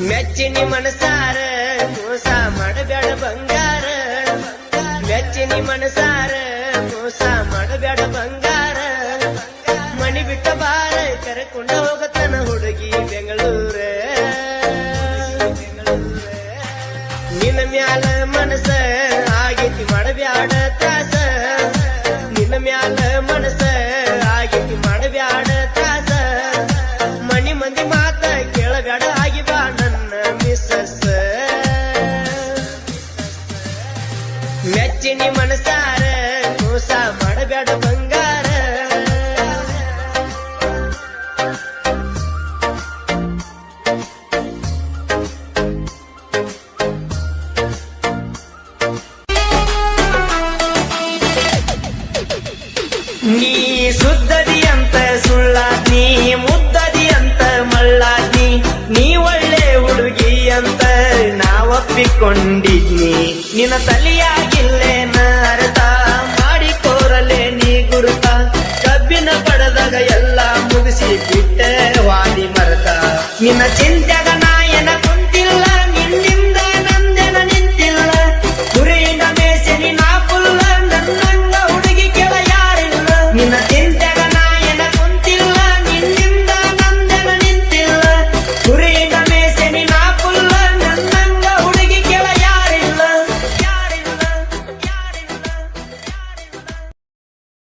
ಮೆಚ್ಚಿನಿ ಮನಸಾರ ಮೋಸ ಮಾಡಬೇಡ ಬಂಗಾರ. ಮೆಚ್ಚಿನಿ ಮನಸಾರ ಮೋಸ ಮಾಡಬೇಡ ಬಂಗಾರ. ಮಣಿ ಬಿಟ್ಟ ಬಾರ ಕರೆಕೊಂಡ ಹೋಗತನ ಹುಡುಗಿ ಬೆಂಗಳೂರ. ನಿನ್ನ ಮ್ಯಾಲ ಮೆಚ್ಚಿನಿ ಮನಸಾರ ಮೋಸ ಮಾಡಬೇಡ ಬಂಗಾರ. ನೀ ಸುದ್ದದಿ ಅಂತ ಸುಳ್ಳಾದ್ನಿ ಮುದ್ದದಿ ಅಂತ ಮಳ್ಳಾದ್ನಿ, ನೀ ಒಳ್ಳೆ ಹುಡುಗಿ ಅಂತ ನಾವಪ್ಪಿಕೊಂಡಿದ್ನಿ. ನಿನ್ನ ತಲಿಯಾಗಿಲ್ಲೇನ ಮಾಡಿ ಕೋರಲೆ ನೀ ಗುರುತ, ಕಬ್ಬಿನ ಪಡೆದಾಗ ಎಲ್ಲ ಮುಗಿಸಿ ಬಿಟ್ಟೆ ವಾಡಿ ಮರತ. ನಿನ್ನ ಚಿಂತ್ಯಾಗ ನಾ